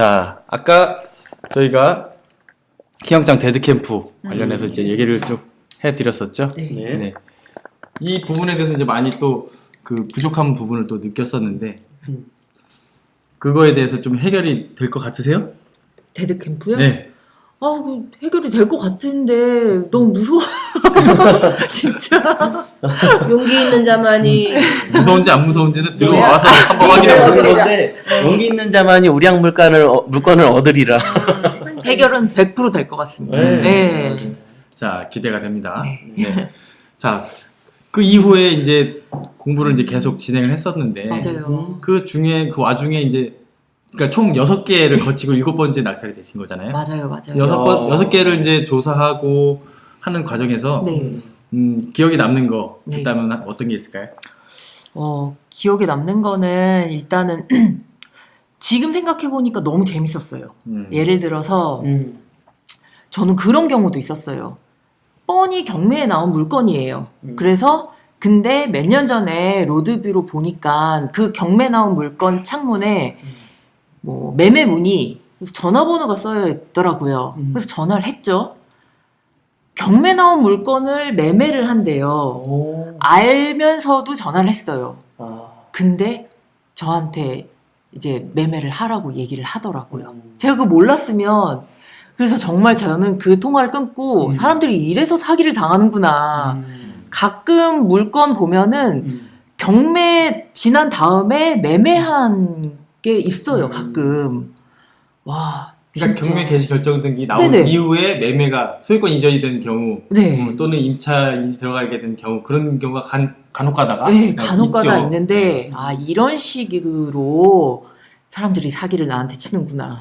자, 아까 저희가 희영장 데드캠프 관련해서 이제 얘기를 좀 해드렸었죠. 네. 네. 이 부분에 대해서 이제 많이 또 그 부족한 부분을 또 느꼈었는데 음. 그거에 대해서 좀 해결이 될 것 같으세요? 데드 캠프요? 네. 아, 그 해결이 될 것 같은데 너무 무서워. 진짜. 용기 있는 자만이 무서운지 안 무서운지는 네. 들어와서 한번 확인해? 보세요. 건데 용기 있는 자만이 우량 물건을 어, 물건을 얻으리라. 해결은 100%될 것 같습니다. 네. 네. 자, 기대가 됩니다. 네. 네. 자, 그 이후에 이제 공부를 이제 계속 진행을 했었는데 맞아요. 그 중에 그 와중에 이제 그러니까 총 6개를 거치고 일곱 번째 낙찰이 되신 거잖아요. 맞아요, 맞아요. 여섯 번 어. 여섯 개를 이제 조사하고 하는 과정에서 네. 음, 기억에 남는 거 네. 있다면 어떤 게 있을까요? 어, 기억에 남는 거는 일단은 지금 생각해 보니까 너무 재밌었어요. 음. 예를 들어서 음. 저는 그런 경우도 있었어요. 뻔히 경매에 나온 물건이에요. 음. 그래서 근데 몇 년 전에 로드뷰로 보니까 그 경매 나온 물건 창문에 뭐 매매 문의 그래서 전화번호가 써여 있더라고요. 음. 그래서 전화를 했죠. 경매 나온 물건을 매매를 한대요. 오. 알면서도 전화를 했어요. 아. 근데 저한테 이제 매매를 하라고 얘기를 하더라고요. 음. 제가 그거 몰랐으면 그래서 정말 저는 그 통화를 끊고 음. 사람들이 이래서 사기를 당하는구나. 음. 가끔 물건 보면은 음. 경매 지난 다음에 매매한 게 있어요. 음. 가끔. 와. 그러니까 진짜. 경매 개시 결정 등기 나온 네네. 이후에 매매가 소유권 이전이 된 경우 네. 음, 또는 임차인이 들어가게 된 경우 그런 경우가 간, 간혹 가다가 네, 간혹 가다 있죠. 네. 있는데 아 이런 식으로 사람들이 사기를 나한테 치는구나.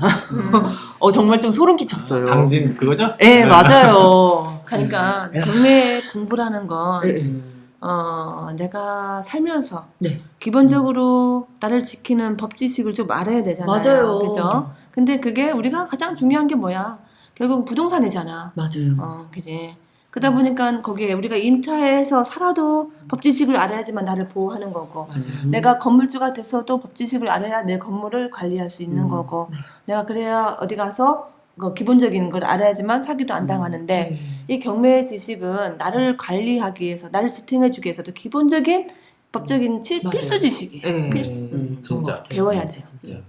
어 정말 좀 소름 끼쳤어요. 당진 그거죠? 네, 맞아요. 그러니까 경매 공부라는 건 네, 네. 어, 내가 살면서 네. 기본적으로 나를 지키는 법 지식을 좀 알아야 되잖아요. 맞아요. 그죠? 근데 그게 우리가 가장 중요한 게 뭐야? 결국 부동산이잖아. 맞아요. 어, 그지. 그러다 보니까 거기에 우리가 임차해서 살아도 법 지식을 알아야지만 나를 보호하는 거고. 맞아요. 내가 건물주가 돼서도 법 지식을 알아야 내 건물을 관리할 수 있는 음. 거고. 네. 내가 그래야 어디 가서 그 기본적인 걸 알아야지만 사기도 안 당하는데 네. 이 경매 지식은 나를 관리하기 위해서 나를 지탱해주기 위해서도 기본적인 법적인 치- 맞아요. 필수 지식이에요. 네. 필수. 음. 진짜. 배워야 돼. 진짜.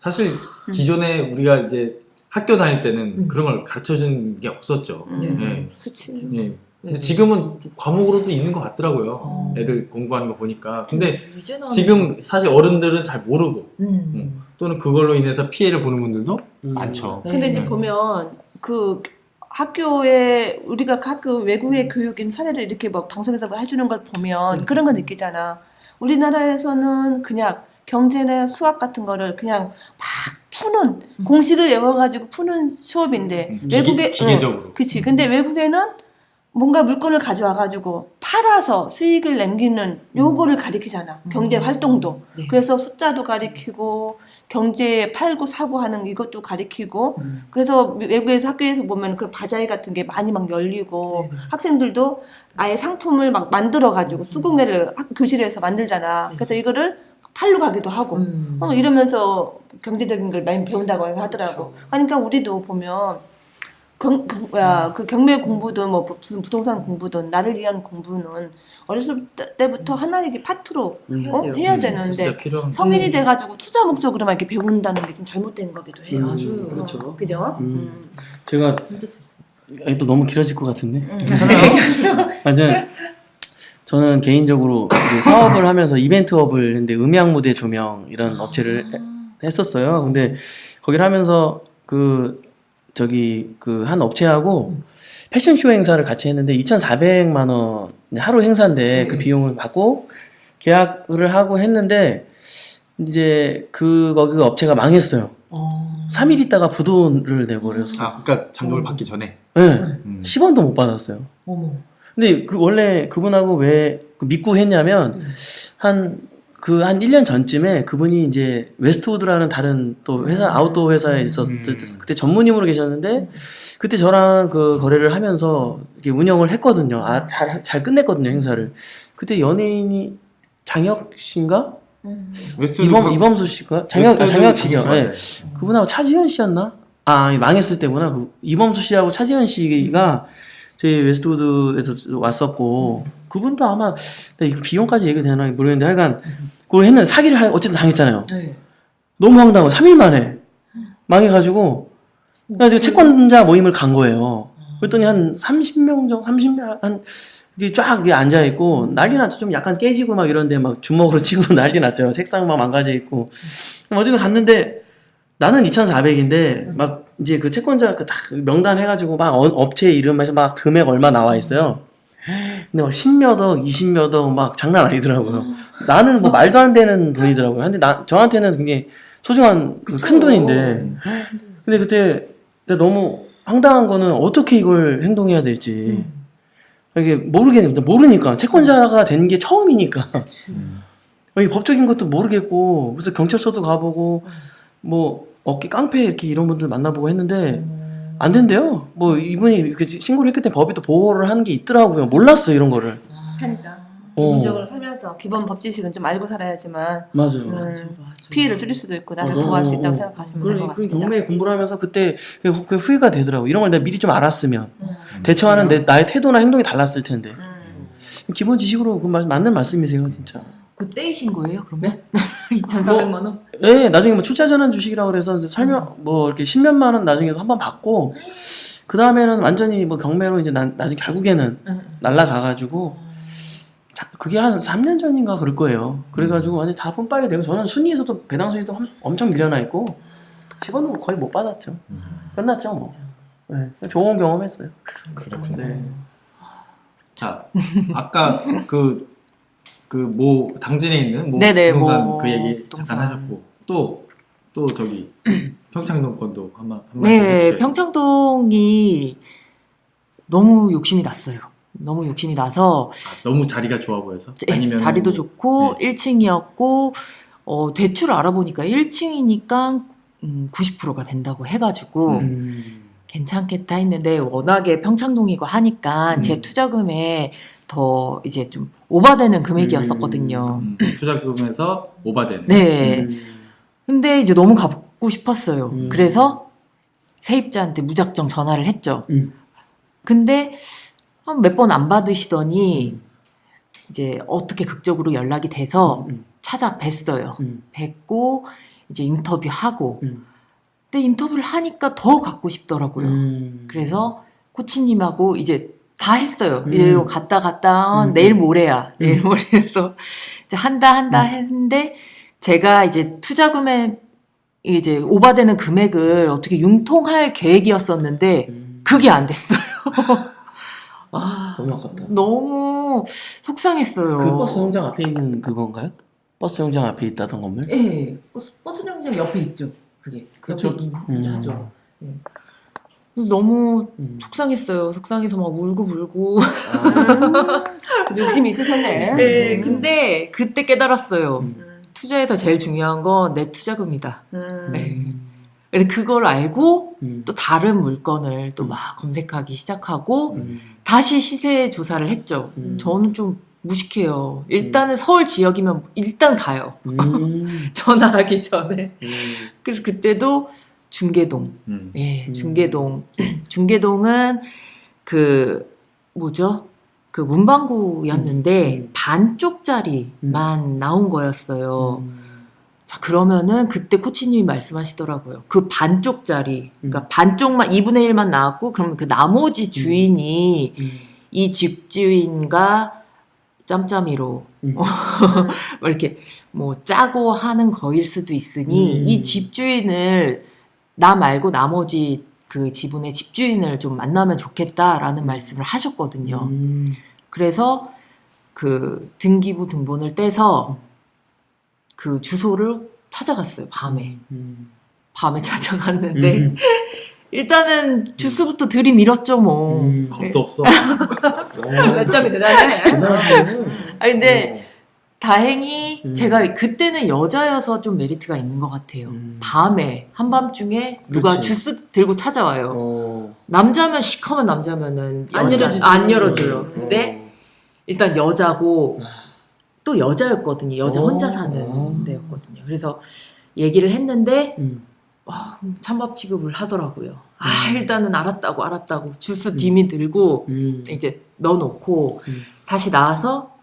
사실 기존에 우리가 이제 학교 다닐 때는 음. 그런 걸 가르쳐 준 게 없었죠. 음. 네. 네. 예. 근데 네. 지금은 과목으로도 있는 것 같더라고요. 어. 애들 공부하는 거 보니까. 근데 이제는 지금 사실 어른들은 잘 모르고 음. 또는 그걸로 인해서 피해를 보는 분들도 음. 많죠. 네. 근데 이제 보면 그 학교에 우리가 가끔 외국의 교육인 사례를 이렇게 막 방송에서 해주는 걸 보면 네. 그런 거 느끼잖아. 우리나라에서는 그냥 경제나 수학 같은 거를 그냥 막 푸는 음. 공식을 외워가지고 푸는 수업인데 음, 기계- 외국에 기계적으로. 어, 그치. 근데 외국에는 뭔가 물건을 가져와가지고 팔아서 수익을 남기는 요거를 가리키잖아. 경제 음. 활동도. 네. 그래서 숫자도 가리키고 경제 팔고 사고 하는 이것도 가리키고 음. 그래서 외국에서 학교에서 보면 그 바자회 같은 게 많이 막 열리고 네. 학생들도 아예 상품을 막 만들어 가지고 수공예를 학- 교실에서 만들잖아. 네. 그래서 이거를 팔러 가기도 하고 음. 어, 이러면서 경제적인 걸 많이 배운다고 하더라고. 그러니까 우리도 보면 경, 그, 뭐야, 그 경매 공부든 뭐 무슨 부동산 공부든 나를 위한 공부는 어렸을 때- 때부터 하나의 파트로 음. 어? 돼요. 해야 진짜 되는데 필요한 성인이 네. 돼가지고 투자 목적으로만 이렇게 배운다는 게 좀 잘못된 거기도 해요. 음, 맞아요. 그렇죠. 그죠? 음. 음. 제가 아니, 또 너무 길어질 것 같은데. 음. 완전 저는 개인적으로 이제 사업을 하면서 이벤트업을 했는데 음향 무대 조명 이런 업체를 해- 했었어요. 근데 거기를 하면서 그 저기 그 한 업체하고 패션쇼 행사를 같이 했는데 2,400만 원 하루 행사인데 그 네. 비용을 받고 계약을 하고 했는데 이제 그 거기 그 업체가 망했어요. 어. 3일 있다가 부도를 내버렸어. 아, 그러니까 잔금을 받기 전에. 네. 음. 10원도 못 받았어요. 어머. 근데 그 원래 그분하고 왜그 믿고 했냐면 음. 한 그 한 1년 전쯤에 그분이 이제 웨스트우드라는 다른 또 회사 아웃도어 회사에 있었을 때 음. 그때 전무님으로 계셨는데 그때 저랑 그 거래를 하면서 이렇게 운영을 했거든요. 아, 잘, 잘 끝냈거든요, 행사를. 그때 연예인이 장혁 씨인가? 음. 웨스트우드 이범, 그- 이범수 씨가? 장혁, 아, 웨스트우드 장혁 씨죠. 맞아요. 네. 그분하고 차지현 씨였나? 아 망했을 때구나. 그 이범수 씨하고 차지현 씨가 저희 웨스트우드에서 왔었고 그분도 아마 근데 이거 비용까지 얘기 되나 모르겠는데 하여간 그걸 했는 사기를 하- 어쨌든 당했잖아요. 네. 너무 황당하고 3일 만에 망해가지고 그래서 채권자 모임을 간 거예요. 그랬더니 한 30명 정도, 30명 한 이게 쫙 앉아 있고 난리 났죠. 좀 약간 깨지고 막 이런데 막 주먹으로 치고 난리 났죠. 책상 막 망가져 있고. 어쨌든 갔는데 나는 2,400인데 막 이제 그 채권자 그 딱 명단 해가지고 막 어- 업체 이름에서 막 금액 얼마 나와 있어요. 근데 막 10몇 억, 20몇 억 막 장난 아니더라고요. 나는 뭐 말도 안 되는 돈이더라고요. 근데 나, 저한테는 굉장히 소중한 그큰 돈인데. 근데 그때 내가 너무 황당한 거는 어떻게 이걸 행동해야 될지. 이게 모르겠는데, 모르니까. 채권자가 된 게 처음이니까. 이 법적인 것도 모르겠고, 그래서 경찰서도 가보고, 뭐, 어깨 깡패 이렇게 이런 분들 만나보고 했는데, 안 된대요. 뭐, 이분이 이렇게 신고를 했기 때문에 법이 또 보호를 하는 게 있더라고요. 몰랐어, 이런 거를. 어. 기본적으로 살면서 기본 법 지식은 좀 알고 살아야지만 맞아요. 음, 맞아, 맞아. 피해를 줄일 수도 있고 나를 어, 보호할 수 어, 있다고 어. 생각하시면 될것그 같습니다. 경매 공부를 하면서 그때 그, 그 후회가 되더라고. 이런 걸 내가 미리 좀 알았으면 음. 대처하는 내, 나의 태도나 행동이 달랐을 텐데. 음. 기본 지식으로 그 마- 맞는 말씀이세요, 진짜. 그때이신 거예요, 그러면? 2,400만 원? 예, 나중에 뭐 출자 전환 주식이라고 그래서 이제 설명 뭐 이렇게 십몇만 원 나중에 한번 받고 그 다음에는 완전히 뭐 경매로 이제 나, 나중에 결국에는 응. 날라가가지고 자, 그게 한 3년 전인가 그럴 거예요. 그래가지고 완전 다 뿜빠게 되고 저는 순위에서도 배당 순위도 엄- 엄청 밀려나 있고 10원은 거의 못 받았죠. 끝났죠 뭐. 네, 좋은 경험했어요. 그렇군요. 네. 자, 아까 그, 그, 모, 당진에 있는 모 네네, 부동산 모그 얘기 부동산. 잠깐 하셨고, 또, 또 저기, 평창동 건도 한 번, 한번 네, 평창동이 너무 욕심이 났어요. 너무 욕심이 나서 너무 자리가 좋아 보여서? 예, 아니면 자리도 뭐- 좋고 1층이었고 어, 대출 알아보니까 1층이니까 음, 90%가 된다고 해가지고 음. 괜찮겠다 했는데 워낙에 평창동이고 하니까 음. 제 투자금에 더 이제 좀 오바되는 금액이었었거든요. 음, 투자금에서 오바된. 네. 음. 근데 이제 너무 갖고 싶었어요. 음. 그래서 세입자한테 무작정 전화를 했죠. 음. 근데 한 몇 번 안 받으시더니 이제 어떻게 극적으로 연락이 돼서 음. 찾아뵀어요. 음. 뵙고 이제 인터뷰하고 음. 근데 인터뷰를 하니까 더 갖고 싶더라고요. 음. 그래서 코치님하고 이제 다 했어요. 음. 이제 갔다 갔다 어, 음. 내일 모레야. 내일 모레에서 이제 한다 한다 했는데 제가 이제 투자금에 이제 오바되는 금액을 어떻게 융통할 계획이었었는데 음. 그게 안 됐어요. 아, 너무 아깝다. 너무 속상했어요. 그 버스 정장 앞에 있는 그건가요? 버스 정장 앞에 있다던 건물? 예, 버스, 버스 정장 옆에 있죠. 그게 그쵸? 옆에 있긴 음. 예. 너무 음. 속상했어요. 속상해서 막 울고 불고. 욕심이 있으셨네. 네, 음. 근데 그때 깨달았어요. 음. 투자에서 제일 중요한 건 내 투자금이다. 음. 네. 근데 그걸 알고 음. 또 다른 물건을 또 음. 막 검색하기 시작하고 음. 다시 시세 조사를 했죠. 음. 저는 좀 무식해요. 일단은 서울 지역이면 일단 가요. 음. 전화하기 전에. 음. 그래서 그때도 중계동. 음. 예, 음. 중계동. 중계동은 그 뭐죠? 그 문방구였는데 음. 반쪽짜리만 나온 거였어요. 음. 자, 그러면은 그때 코치님이 말씀하시더라고요. 그 반쪽짜리, 음. 그러니까 반쪽만 2분의 1만 나왔고 그러면 그 나머지 주인이 음. 이 집주인과 짬짬이로 음. 뭐 이렇게 뭐 짜고 하는 거일 수도 있으니 음. 이 집주인을 나 말고 나머지 그 지분의 집주인을 좀 만나면 좋겠다라는 말씀을 하셨거든요. 음. 그래서 그 등기부 등본을 떼서 그 주소를 찾아갔어요. 밤에. 음. 밤에 찾아갔는데 음. 일단은 주소부터 들이밀었죠 뭐. 음. 겁도 없어. 열정이 대단해. 아 근데 다행히 음. 제가 그때는 여자여서 좀 메리트가 있는 것 같아요. 음. 밤에 한밤중에 누가 그치. 주스 들고 찾아와요. 어. 남자면 시커먼 남자면은 안 여자- 열어주지. 안 열어줘요. 어. 근데 일단 여자고 또 여자였거든요. 여자 어. 혼자 사는 어. 데였거든요. 그래서 얘기를 했는데 음. 아, 찬밥 취급을 하더라고요. 아 일단은 알았다고 알았다고 줄수 디미 들고 음. 이제 넣어놓고 음. 다시 나와서 하,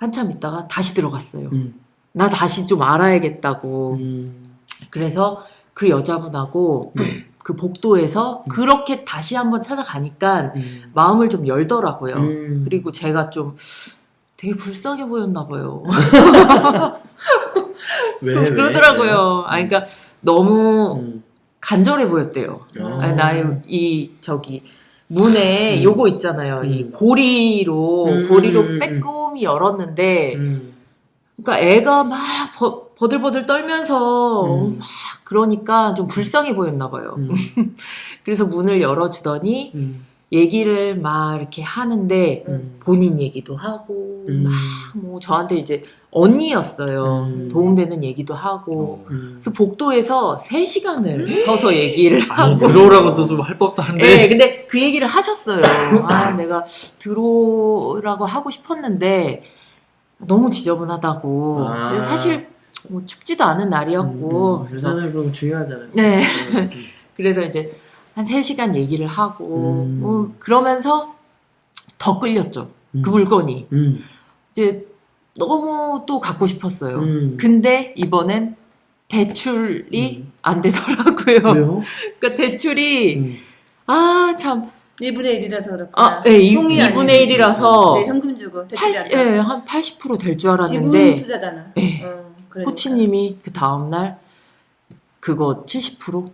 한참 있다가 다시 들어갔어요. 음. 나 다시 좀 알아야겠다고. 음. 그래서 그 여자분하고 그 복도에서 그렇게 다시 한번 찾아가니까 음. 마음을 좀 열더라고요. 음. 그리고 제가 좀 되게 불쌍해 보였나 봐요. 왜, 왜? 그러더라고요. 아, 그러니까 너무 음. 간절해 보였대요. 아. 아니, 나의 이 저기 문에 음. 요거 있잖아요. 이 음. 고리로 음, 고리로 음, 음. 빼꼼히 열었는데, 음. 그러니까 애가 막 버, 버들버들 떨면서 음. 막 그러니까 좀 불쌍해 보였나 봐요. 음. 그래서 문을 열어주더니 음. 얘기를 막 이렇게 하는데 음. 본인 얘기도 하고 음. 막뭐 저한테 이제 언니였어요. 음. 도움되는 얘기도 하고 음. 그 복도에서 3 시간을 서서 얘기를 아니, 하고 들어오라고도 좀 할 법도 한데. 네, 근데 그 얘기를 하셨어요. 아, 내가 들어오라고 하고 싶었는데 너무 지저분하다고. 아. 사실 뭐 춥지도 않은 날이었고. 음. 그래서 여자는 그런 거 중요하잖아요. 네. 음. 그래서 이제 한 3시간 얘기를 하고 음. 뭐 그러면서 더 끌렸죠. 음. 그 물건이. 음. 이제 너무 또 갖고 싶었어요. 음. 근데 이번엔 대출이 음. 안 되더라고요. 왜요? 그러니까 대출이 음. 아, 참 2분의 1이라서 그렇구나. 아, 예, 이- 송이 2분의 1이라서 네, 현금 주고 대출이 80, 안 예, 돼. 한 80%될 줄 지분 알았는데 투자잖아. 예. 어, 그러니까. 코치님이 그 다음날 그거 70%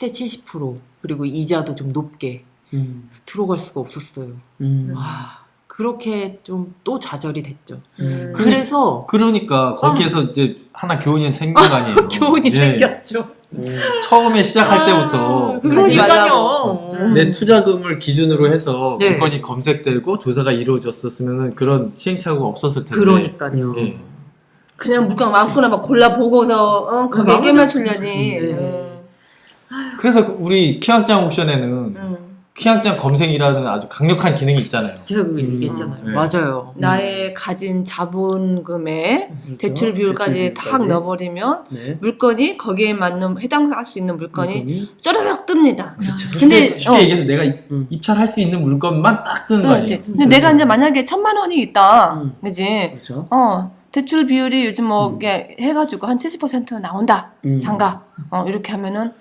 최대 70% 그리고 이자도 좀 높게 음. 들어갈 수가 없었어요. 음. 와 그렇게 좀 또 좌절이 됐죠. 음. 그래서 그러니까 거기에서 이제 하나 교훈이 생긴 거 아니에요. 교훈이 예. 생겼죠. 음. 처음에 시작할 때부터 아, 그러니까요. 음. 내 투자금을 기준으로 해서 네. 물건이 검색되고 조사가 이루어졌었으면 그런 시행착오가 없었을 텐데. 그러니까요. 예. 그냥 물건 아무거나 막 골라 보고서 어, 거기에 들지. 출려니. 네. 음. 그래서 우리 키양장 옵션에는 음. 키양장 검색이라는 아주 강력한 기능이 있잖아요. 제가 그거 음. 얘기했잖아요. 네. 맞아요. 나의 가진 자본금에 그렇죠? 대출 비율까지 대출 탁 비율까지. 넣어버리면 네. 물건이 거기에 맞는 해당할 수 있는 물건이 물건이 쪼르륵 뜹니다. 쉽게, 근데 쉽게 어, 얘기해서 내가 입- 음. 입찰할 수 있는 물건만 딱 뜨는 거 그렇지. 아니에요. 근데 내가 이제 만약에 천만 원이 있다, 음. 그지? 그렇죠. 어 대출 비율이 요즘 뭐 음. 이게 해가지고 한 70% 나온다 음. 상가 어 이렇게 하면은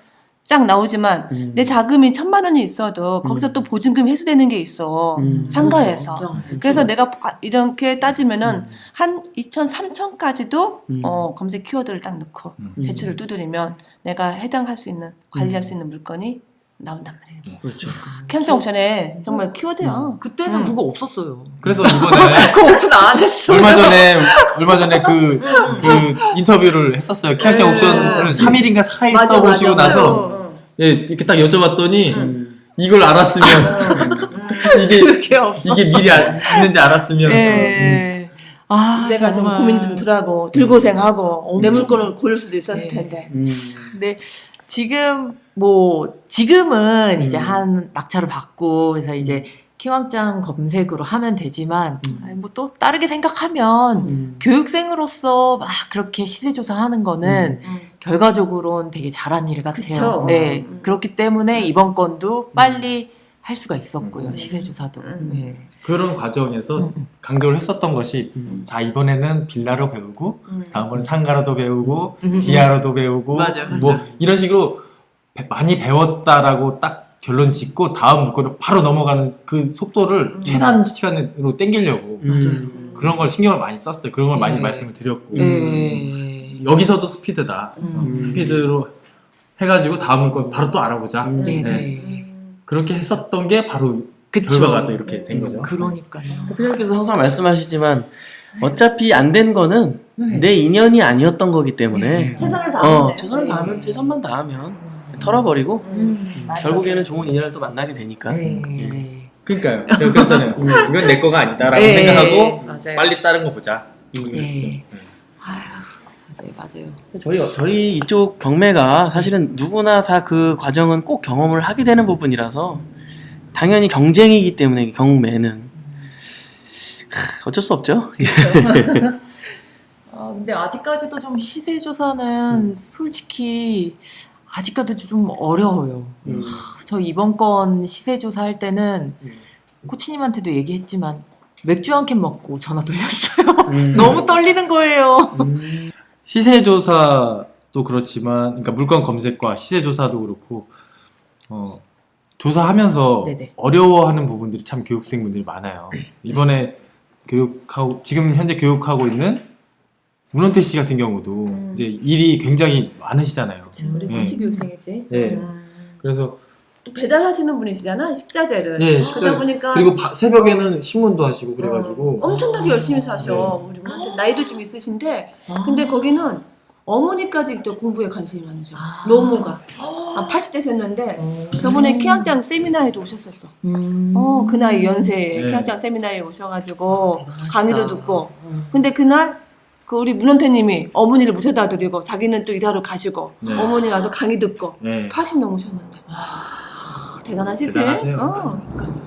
쫙 나오지만 음. 내 자금이 천만 원이 있어도 거기서 음. 또 보증금이 회수되는 게 있어 음. 상가에서 그렇죠. 그래서 내가 바- 이렇게 따지면은 음. 한 2천, 3천까지도 음. 어, 검색 키워드를 딱 넣고 음. 대출을 두드리면 내가 해당할 수 있는 관리할 수 있는 물건이 나온단 말이에요. 그렇죠. 캠스 옵션에 정말 키워드야. 그때는 음. 그거 없었어요. 그래서 이번에 그거 오픈 안 했어. 얼마 전에 얼마 전에 그, 그 인터뷰를 했었어요. 키양장 네. 옵션을 3일인가 4일 써보시고 나서 예, 이렇게 딱 여쭤봤더니 음. 이걸 알았으면 이게 그게 없어. 이게 미리 알- 있는지 알았으면 예. 아, 내가 좀 정말. 고민 좀 덜하고 들고생하고 내 물건을 고를 수도 있었을 네. 텐데. 음. 근데 지금 뭐 지금은 이제 음. 한 낙찰을 받고 그래서 이제 키왕장 검색으로 하면 되지만 음. 뭐또 다르게 생각하면 음. 교육생으로서 막 그렇게 시세 조사하는 거는 음. 결과적으로는 되게 잘한 일 같아요. 그쵸. 네. 음. 그렇기 때문에 이번 건도 빨리 할 수가 있었고요. 음. 시세 조사도. 음. 네. 그런 과정에서 음, 음. 강조를 했었던 것이 음. 자 이번에는 빌라로 배우고 음. 다음번에 상가로도 배우고 음, 음. 지하로도 배우고 맞아, 맞아. 뭐 이런 식으로 배- 많이 배웠다라고 딱 결론 짓고 다음 물건을 바로 넘어가는 그 속도를 음. 최단 시간으로 땡기려고 음. 그런 걸 신경을 많이 썼어요. 그런 걸 많이 네. 말씀을 드렸고 네. 여기서도 스피드다. 음. 스피드로 해가지고 다음 물건 바로 또 알아보자. 음. 네, 네. 네. 그렇게 했었던 게 바로 그쵸. 결과가 또 이렇게 된 거죠. 그러니까요. 회장님께서 항상 말씀하시지만 어차피 안 된 거는 네. 내 인연이 아니었던 거기 때문에 최선을 다하면 어 돼. 최선을 네. 다하면 최선만 다하면 털어버리고 음. 맞아. 결국에는 좋은 인연을 또 만나게 되니까 네. 음. 그러니까요. 제가 그랬잖아요. 이건 내 거가 아니다라고 네. 생각하고 맞아요. 빨리 다른 거 보자. 음. 네. 아유, 맞아요, 맞아요. 저희 저희 이쪽 경매가 사실은 누구나 다 그 과정은 꼭 경험을 하게 되는 부분이라서 당연히 경쟁이기 때문에 경매는 크, 어쩔 수 없죠. 아, 근데 아직까지도 좀 시세 조사는 솔직히 아직까지도 좀 어려워요. 음. 저 이번 건 시세 조사할 때는 음. 코치님한테도 얘기했지만 맥주 한 캔 먹고 전화 돌렸어요. 음. 너무 떨리는 거예요. 음. 시세 조사도 그렇지만, 그러니까 물건 검색과 시세 조사도 그렇고, 어, 조사하면서 네네. 어려워하는 부분들이 참 교육생분들이 많아요. 이번에 교육하고, 지금 현재 교육하고 있는 문원태 씨 같은 경우도 음. 이제 일이 굉장히 많으시잖아요. 우리 네. 코치 교육생이지. 네. 음. 그래서 또 배달하시는 분이시잖아 식자재를. 네, 그러다 식자재. 보니까 그리고 바- 새벽에는 신문도 하시고 그래가지고 어, 엄청나게 열심히 사셔. 네. 우리 분한테 나이도 좀 있으신데 아. 근데 거기는 어머니까지 또 공부에 관심이 많으셔. 아. 노무가. 아, 80대셨는데 저번에 키학장 세미나에도 오셨었어. 음. 어, 그 나이 연세에 네. 키학장 세미나에 오셔가지고 대단하시다. 강의도 듣고. 음. 근데 그날 그 우리 문원태님이 어머니를 모셔다 드리고 자기는 또 일하러 가시고 네. 어머니 와서 강의 듣고 네. 80 넘으셨는데. 아, 대단하시지? 대단하세요. 어. 그러니까요.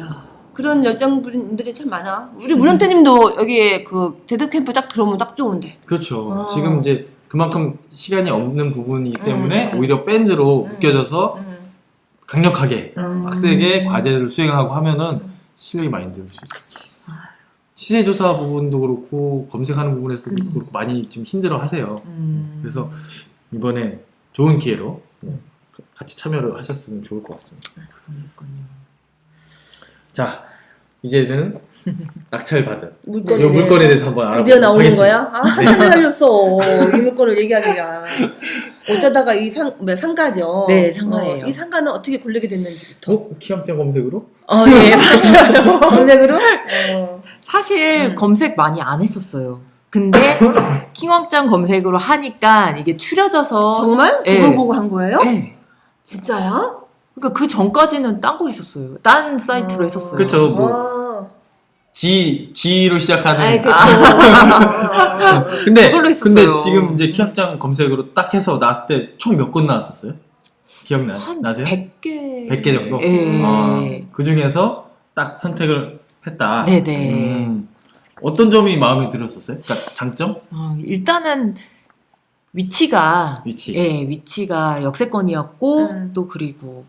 야. 그런 열정분들이 참 많아. 우리 문원태님도 여기에 그 데드 캠프 딱 들어오면 딱 좋은데. 그렇죠. 어. 지금 이제 그만큼 시간이 없는 부분이기 때문에 음. 오히려 밴드로 음. 묶여져서 음. 강력하게 음. 빡세게 과제를 수행하고 하면은 실력이 많이 늘수 있어. 시세조사 부분도 그렇고 검색하는 부분에서도 음. 그렇고 많이 좀 힘들어 하세요. 음. 그래서 이번에 좋은 기회로 같이 참여를 하셨으면 좋을 것 같습니다. 그러니까요. 자, 이제는 낙찰 받은 물건에, 이 물건에 대해서 한번 드디어 나오는 하겠습니다. 거야? 아, 한참 기다렸어. 이 물건을 얘기하기가. 어쩌다가 이 상, 뭐 상가죠? 네, 상가예요. 어, 이 상가는 어떻게 고르게 됐는지부터. 어? 키함장 검색으로? 어, 예, 맞아요. 검색으로? 어. 사실 음. 검색 많이 안 했었어요. 근데 킹왕짱 검색으로 하니까 이게 추려져서 정말? 예. 그걸 보고 한 거예요? 네. 진짜야? 그러니까 그 전까지는 딴 거 했었어요. 딴 사이트로 어. 했었어요. 그쵸. 뭐. 아. G, G로 시작하는 아이, 그, 아. 아. 근데 그걸로 했었어요. 근데 지금 이제 키압장 검색으로 딱 해서 나왔을 때 총 몇 건 나왔었어요? 기억나 한 나세요? 100개. 100개 정도? 예. 아, 그 중에서 딱 선택을 했다. 네네. 음, 어떤 점이 마음에 들었었어요? 그러니까 장점? 어, 일단은 위치가 위치. 예, 위치가 역세권이었고 음. 또 그리고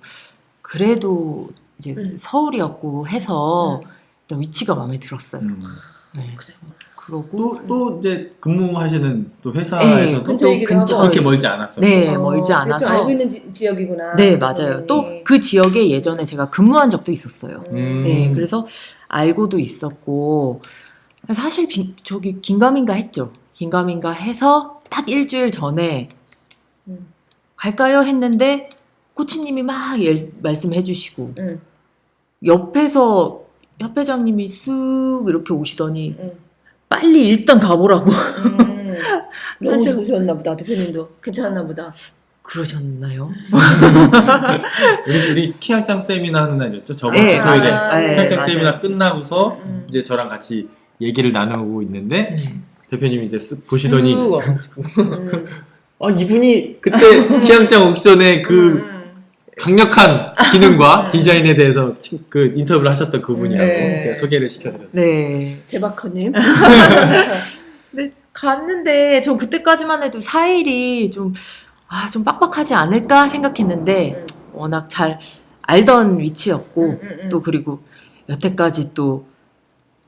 그래도 이제 음. 서울이었고 해서 음. 일단 위치가 마음에 들었어요. 음. 네. 그러고 또, 또 이제 근무하시는 또 네, 회사에서도 근처이기도 또 근처 하고. 그렇게 멀지 않았어요. 네, 어, 멀지 대충 않아서 알고 있는 지, 지역이구나. 네, 맞아요. 또 네. 그 지역에 예전에 제가 근무한 적도 있었어요. 음. 네, 그래서 알고도 있었고 사실 빈- 저기 긴가민가 했죠. 긴가민가 해서 딱 일주일 전에 음. 갈까요 했는데 코치님이 막 예- 말씀해 주시고 응, 옆에서 협회장님이 쓱 이렇게 오시더니 응. 빨리 일단 가보라고 음. 너무 사실- 좋으셨나 보다 대표님도 괜찮았나 보다. 그러셨나요? 우리, 우리 키양장 세미나 하는 날이었죠? 저번 네, 주 토요일에. 맞아요. 네, 키양장 맞아요. 세미나 끝나고서 음. 이제 저랑 같이 얘기를 나누고 있는데 네. 대표님이 이제 쓱 보시더니 와가지고. 음. 아 이분이 그때 키양장 오기 전에 그 음. 강력한 기능과 디자인에 대해서 친- 그 인터뷰를 하셨던 그분이라고 네. 제가 소개를 시켜드렸어요. 네. 대박커님. 네, 갔는데 저 그때까지만 해도 4일이 좀, 아, 좀 빡빡하지 않을까 생각했는데 워낙 잘 알던 위치였고 음, 음, 음. 또 그리고 여태까지 또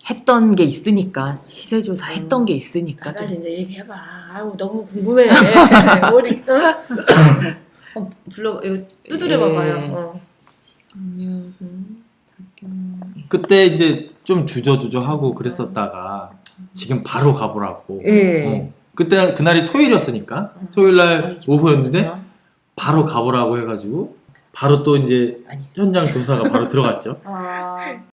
했던 게 있으니까 시세 조사 했던 게 있으니까 좀 이제 얘기해봐. 아유 너무 궁금해. 머리. 어, 불러 이거 두드려 봐봐요. 예. 어. 음, 그때 이제 좀 주저주저하고 그랬었다가 지금 바로 가보라고. 예. 어. 그때 그날이 토요일이었으니까 토요일 날 오후였는데 바로 가보라고 해가지고 바로 또 이제 아니. 현장 조사가 바로 들어갔죠. 아.